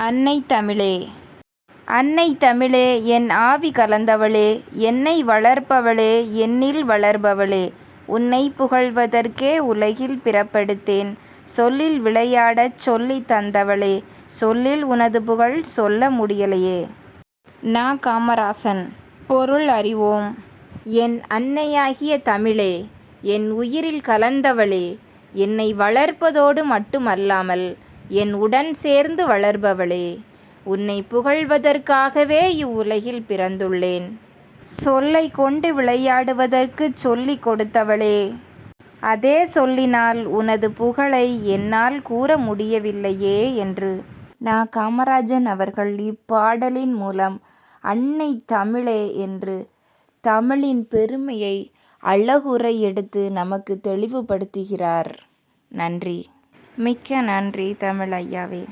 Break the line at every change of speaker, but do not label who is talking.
அன்னை தமிழே அன்னை தமிழே என் ஆவி கலந்தவளே என்னை வளர்ப்பவளே என்னில் வளர்பவளே உன்னை புகழ்வதற்கே உலகில் பிறப்படுத்தேன் சொல்லில் விளையாடச் சொல்லி தந்தவளே சொல்லில் உனது புகழ் சொல்ல முடியலையே. நா. காமராசன் பொருள் அறிவோம் என் அன்னையாகிய தமிழே என் உயிரில் கலந்தவளே என்னை வளர்ப்பதோடு மட்டுமல்லாமல் என் உடன் சேர்ந்து வளர்பவளே உன்னை புகழ்வதற்காகவே இவ்வுலகில் பிறந்துள்ளேன். சொல்லை கொண்டு விளையாடுவதற்குச் சொல்லிக் கொடுத்தவளே அதே சொல்லினால் உனது புகழை என்னால் கூற முடியவில்லையே என்று நா. காமராஜன் அவர்கள் இப்பாடலின் மூலம் அன்னை தமிழே என்று தமிழின் பெருமையை அழகுரை எடுத்து நமக்கு தெளிவுபடுத்துகிறார். நன்றி. மிக்க நன்றி தமிழ் ஐயாவே.